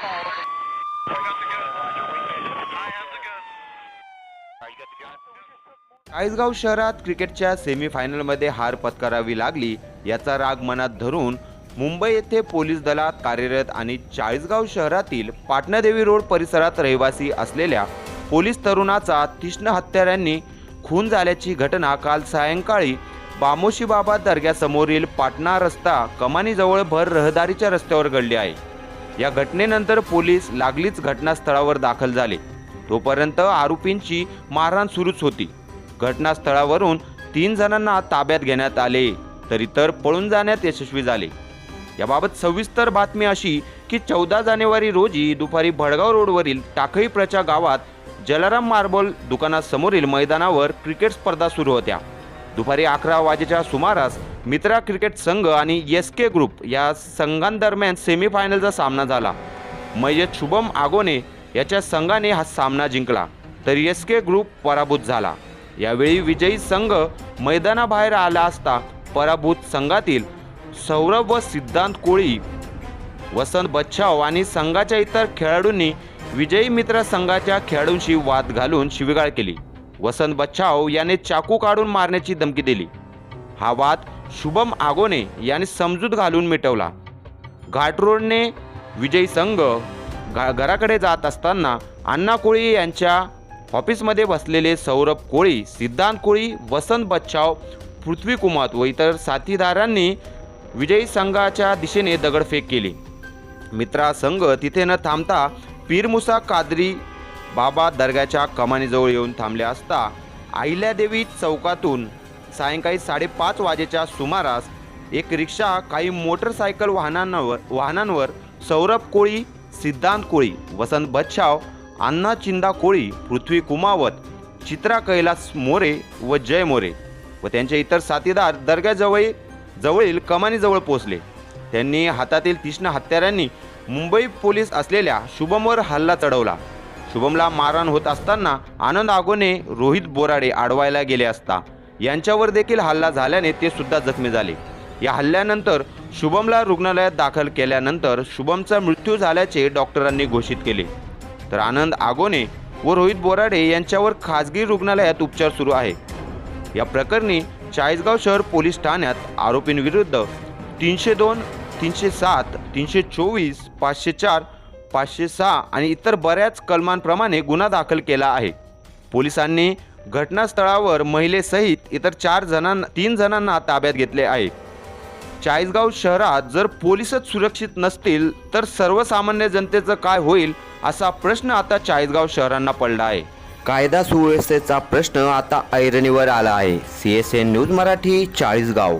Park. We're in Chalisgaon शहरात क्रिकेटच्या सेमीफायनलमध्ये हार पत्करावी लागली याचा राग मनात धरून मुंबई येथे पोलीस दलात कार्यरत आणि चाळीसगाव शहरातील पाटणादेवी रोड परिसरात रहिवासी असलेल्या पोलीस तरुणाचा तीक्ष्ण हत्यारांनी खून झाल्याची घटना काल सायंकाळी बामोशी बाबा दर्ग्यासमोरील पाटणा रस्ता कमानीजवळ भर रहदारीच्या रस्त्यावर घडली आहे. या घटनेनंतर पोलीस लागलीच घटनास्थळावर दाखल झाले. तोपर्यंत आरोपींची मारहाण सुरूच होती. घटनास्थळावरून तीन जणांना ताब्यात घेण्यात आले तर इतर पळून जाण्यात यशस्वी झाले. याबाबत सविस्तर बातमी अशी की चौदा जानेवारी रोजी दुपारी भडगाव रोडवरील टाकळीप्रच्या गावात जलाराम मार्बल दुकानासमोरील मैदानावर क्रिकेट स्पर्धा सुरू होत्या. दुपारी अकरा वाजेच्या सुमारास मित्रा क्रिकेट संघ आणि एस के ग्रुप या संघांदरम्यान सेमीफायनलचा सामना झाला. मयत शुभम आगोने याच्या संघाने हा सामना जिंकला तर एस के ग्रुप पराभूत झाला. यावेळी विजयी संघ मैदानाबाहेर आला असता पराभूत संघातील सौरभ व सिद्धांत कोळी वसंत बच्छाव आणि संघाच्या इतर खेळाडूंनी विजयी मित्र संघाच्या खेळाडूंशी वाद घालून शिवीगाळ केली. वसंत बच्छाव याने चाकू काढून मारण्याची धमकी दिली. हा वाद शुभम आगोने याने समजूत घालून मिटवला. घाटरोडने विजयी संघ घा घराकडे जात असताना अण्णा कोळी यांच्या ऑफिसमध्ये बसलेले सौरभ कोळी सिद्धांत कोळी वसंत बच्छाव पृथ्वी कुमार व इतर साथीदारांनी विजयी संघाच्या दिशेने दगडफेक केली. मित्रा संघ तिथे न थांबता पीरमुसा कादरी बाबा दर्ग्याच्या कमानीजवळ येऊन थांबले असता अहिल्यादेवी चौकातून सायंकाळी साडेपाच वाजेच्या सुमारास एक रिक्षा काही मोटरसायकल वाहनांवर वाहनांवर सौरभ कोळी सिद्धांत कोळी वसंत बच्छाव अण्णा चिंदा कोळी पृथ्वी कुमावत चित्रा कैलास मोरे व जय मोरे व त्यांचे इतर साथीदार दर्ग्याजवळ जवळील कमानीजवळ पोहोचले. त्यांनी हातातील तीक्ष्ण हत्यारांनी मुंबई पोलीस असलेल्या शुभमवर हल्ला चढवला. शुभमला मारहाण होत असताना आनंद आगोने रोहित बोराडे आडवायला गेले असता. यांच्यावर देखील हल्ला झाल्याने ते सुद्धा जखमी झाले. या हल्ल्यानंतर शुभमला रुग्णालयात दाखल केल्यानंतर शुभमचा मृत्यू झाल्याचे डॉक्टरांनी घोषित केले. तर आनंद आगोने व रोहित बोराडे यांच्यावर खाजगी रुग्णालयात उपचार सुरू आहे. या प्रकरणी चाळीसगाव शहर पोलीस ठाण्यात आरोपींविरुद्ध तीनशे दोन तीनशे सात तीनशे चोवीस पाचशे चार पाचशे सहा आणि इतर बऱ्याच कलमांप्रमाणे गुन्हा दाखल केला आहे. पोलिसांनी घटनास्थळावर महिलेसहित इतर चार जणांना तीन जणांना ताब्यात घेतले आहे. चाळीसगाव शहरात जर पोलीसच सुरक्षित नसतील तर सर्वसामान्य जनतेचं काय होईल असा प्रश्न आता चाळीसगाव शहरांना पडला आहे. कायदा सुव्यवस्थेचा प्रश्न आता ऐरणीवर आला आहे. C S N news Marathi Chalisgaon.